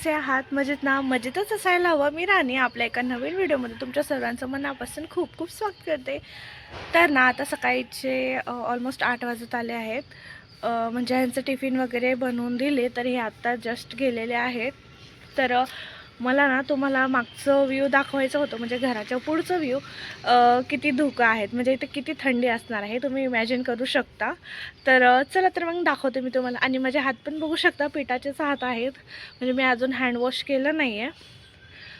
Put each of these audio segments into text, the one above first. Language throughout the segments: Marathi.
कसे आहात? मजेत ना? मजेतच असायला हवं. मी राणी. आपल्या एका नवीन व्हिडिओमध्ये तुमच्या सर्वांचं मनापासून खूप खूप स्वागत करते. तर ना आता सकाळीचे ऑलमोस्ट आठ वाजत आले आहेत. म्हणजे ह्यांचं टिफिन वगैरे बनवून दिले तर हे आत्ता जस्ट गेलेले आहेत. तर मला ना तुम्हाला मागचं व्ह्यू दाखवायचं होतं म्हणजे घराच्या पुढचं व्ह्यू किती धुकं आहेत. म्हणजे इथे किती थंडी असणार आहे तुम्ही इमॅजिन करू शकता. तर चला तर मग दाखवते मी तुम्हाला. आणि माझे हात पण बघू शकता पिठाचेच हात आहेत. म्हणजे मी अजून हँडवॉश केलं नाही आहे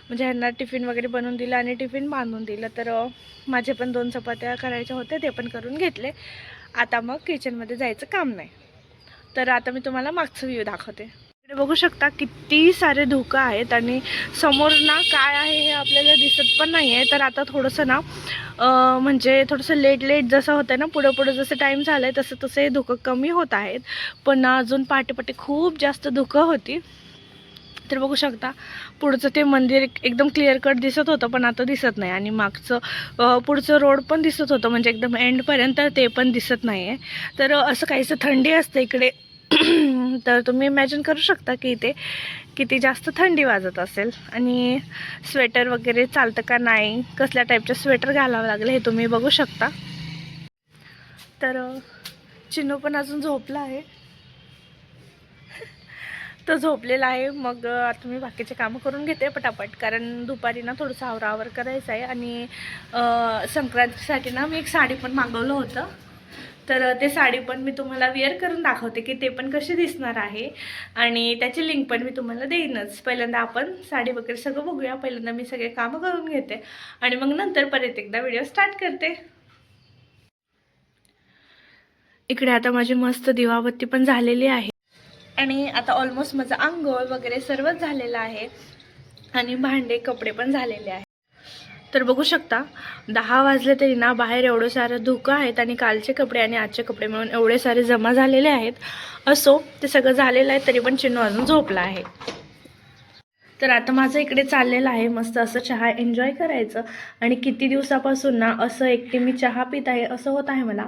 म्हणजे ह्यांना टिफिन वगैरे बनवून दिलं आणि टिफिन बांधून दिलं. तर माझे पण दोन चपात्या करायच्या होत्या ते पण करून घेतले. आता मग किचनमध्ये जायचं काम नाही. तर आता मी तुम्हाला मागचं व्ह्यू दाखवते. बघू शकता किती सारे धुकं आहेत आणि समोर ना काय आहे हे आपल्याला दिसत पण नाही आहे तर आता थोडंसं ना म्हणजे थोडंसं लेट लेट जसं होतं ना पुढं पुढं जसं टाईम झालं आहे तसं तसं हे धुकं कमी होत आहेत. पण ना अजून पाठीपाठी खूप जास्त धुकं होती. तर बघू शकता पुढचं ते मंदिर एकदम क्लिअर कट दिसत होतं पण आता दिसत नाही. आणि मागचं पुढचं रोड पण दिसत होतं म्हणजे एकदम एंडपर्यंत ते पण दिसत नाही आहे तर असं काहीसं थंडी असते इकडे. तर तुम्ही इमॅजिन करू शकता की इथे किती जास्त थंडी वाजत असेल. आणि स्वेटर वगैरे चालतं का नाही कसल्या टाईपचं स्वेटर घालावं लागेल हे तुम्ही बघू शकता. तर अ, पण अजून झोपला आहे. तो झोपलेला आहे. मग आता मी बाकीचे कामं करून घेते पटापट कारण दुपारी ना थोडंसं आवरावर करायचं आहे. आणि संक्रांतीसाठी ना मी एक साडी पण मागवलं होतं. तर ते साडी पण मी तुम्हाला वेअर करून दाखवते की ते पण कसे दिसणार आहे. आणि त्याची लिंक पण मी तुम्हाला देईनच. पहिल्यांदा आपण साडी वगैरे सगळं बघूया. पहिल्यांदा मी सगळे कामं करून घेते. आणि मग नंतर परत एकदा व्हिडिओ स्टार्ट करते. इकडे आता माझी मस्त दिवाबत्ती पण झालेली आहे. आणि आता ऑलमोस्ट माझं आंघोळ वगैरे सर्वच झालेलं आहे. आणि भांडे कपडे पण झालेले आहे तर बघू शकता दहा वाजले तरी ना बाहेर एवढं सारं धुकं आहेत आणि कालचे कपडे आणि आजचे कपडे मिळून एवढे सारे जमा झालेले आहेत. असो ते सगळं झालेलं आहे तरी पण चिन्नू अजून झोपला आहे. तर आता माझं इकडे चाललेलं आहे मस्त असं चहा एन्जॉय करायचं. आणि किती दिवसापासून ना असं एकटी मी चहा पित आहे असं होत आहे मला.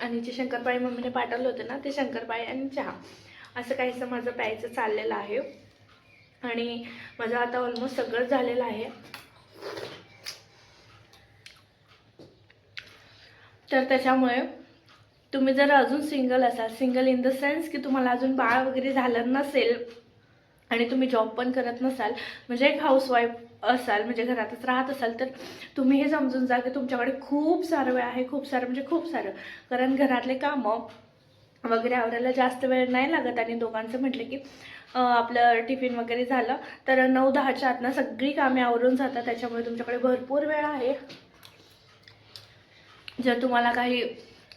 आणि जे शंकरपाळी मम्मीने पाठवलं होतं ना ते शंकरपाळी आणि चहा. असं काहीसं माझं प्यायचं चाललेलं आहे. आणि माझं आता ऑलमोस्ट सगळंच झालेलं आहे. तर त्याच्यामुळे तुम्ही जर अजून सिंगल असाल सिंगल इन द सेन्स की तुम्हाला अजून बाळ वगैरे झालं नसेल आणि तुम्ही जॉब पण करत नसाल म्हणजे एक हाऊसवाईफ असाल म्हणजे घरातच राहत असाल तर तुम्ही हे समजून जा की तुमच्याकडे खूप सारं वेळ आहे खूप सारं म्हणजे खूप सारं. कारण घरातले कामं वगैरे आवरायला जास्त वेळ नाही लागत आणि दोघांचं म्हटलं की आपलं टिफिन वगैरे झालं. तर नऊ दहाच्या आतनं सगळी कामे आवरून जातात. त्याच्यामुळे तुमच्याकडे भरपूर वेळ आहे. जर तुम्हाला काही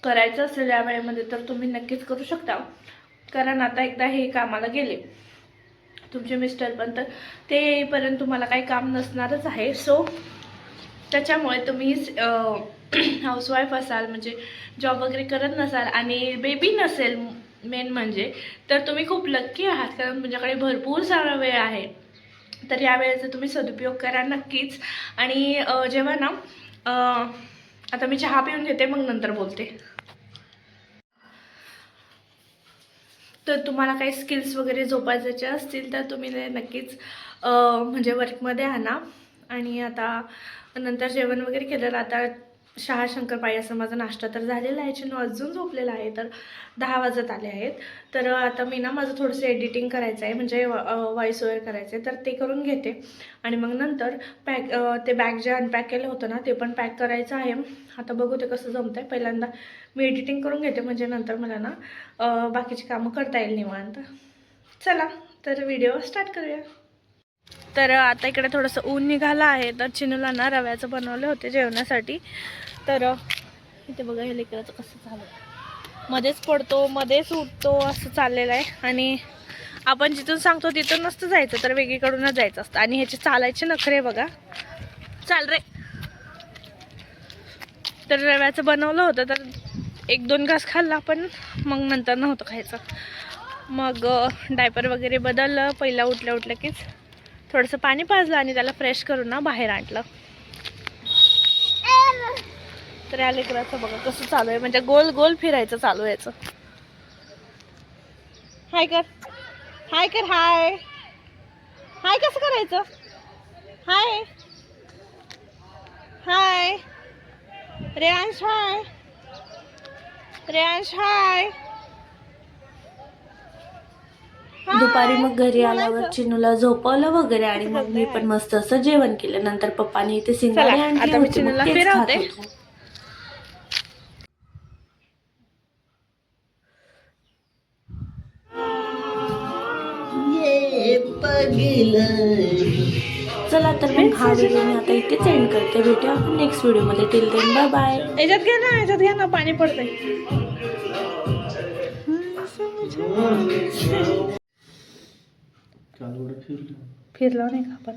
करायचं असेल या वेळेमध्ये तर तुम्ही नक्कीच करू शकता. कारण आता एकदा हे कामाला गेले. तुमचे मिस्टर पण तर ते येईपर्यंत तुम्हाला काही काम नसणारच आहे. सो त्याच्यामुळे तुम्ही हाऊसवाईफ असाल म्हणजे जॉब वगैरे करत नसाल आणि बेबी नसेल मेन म्हणजे तर तुम्ही खूप लक्की आहात. कारण तुमच्याकडे भरपूर सारा वेळ आहे. तर या वेळेचा तुम्ही सदुपयोग करा नक्कीच. आणि जेव्हा ना आता मी चहा पिऊन घेते मग नंतर बोलते. तर तुम्हाला काही स्किल्स वगैरे जोपासायचे असतील तर तुम्ही नक्कीच म्हणजे वर्कमध्ये आणा. आणि आता नंतर जेवण वगैरे केलं आता शहा शंकरपाळी असं माझा नाश्ता तर झालेला आहे चिन्ह अजून झोपलेला आहे तर दहा वाजत आले आहेत. तर आता मी ना माझं थोडंसं एडिटिंग करायचं आहे म्हणजे व्हॉइस ओवर करायचं आहे तर ते करून घेते. आणि मग नंतर पॅक ते बॅग जे अनपॅक केलं होतं ना ते पण पॅक करायचं आहे. आता बघू ते कसं जमतं आहे पहिल्यांदा मी एडिटिंग करून घेते म्हणजे नंतर मला ना बाकीची कामं करता येईल निवांत. चला तर व्हिडिओ स्टार्ट करूया. तर आता इकडे थोडंसं ऊन निघालं आहे तर चिनूला ना रव्याचं बनवले होते जेवणासाठी. तर इथे बघा हे लेकराचं कसं झालं. मध्येच पडतो मध्येच उठतो असं चाललेलं आहे. आणि आपण जिथून सांगतो तिथून नसतं जायचं तर वेगळीकडूनच जायचं असतं. आणि ह्याचे चालायचे नखरे बघा. चाल रे. तर रव्याचं बनवलं होतं तर एक दोन घास खाल्ला पण मग नंतर नव्हतं खायचं. मग डायपर वगैरे बदललं पहिला उठल्या उठलं कीच. थोडंसं पाणी पाजलं आणि त्याला फ्रेश करून ना बाहेर आणलं. तर या लेकराचं बघा कसं चालू आहे. म्हणजे गोल गोल फिरायचं चालू याचं. हाय कर. हाय कर हाय हाय कसं करायचं? हाय हाय रेयांश हाय रेयांश हाय दुपारी मग घरी आल्यावर चिनूला झोपवलं वगैरे आणि मग मी पण मस्त असं जेवण केलं. नंतर पप्पानी इथे सिंगाडे चला, आणली मी होती मग चिनूला तेच फिरवते. खात होतो. चला तर मग हा व्हिडिओ मी आता इथेच एंड करते. भेटूया आपण नेक्स्ट व्हिडिओमध्ये टिल देन बाय बाय याच्यात घे ना याच्यात घे ना पाणी पडतंय. फिरलो नाही का आपण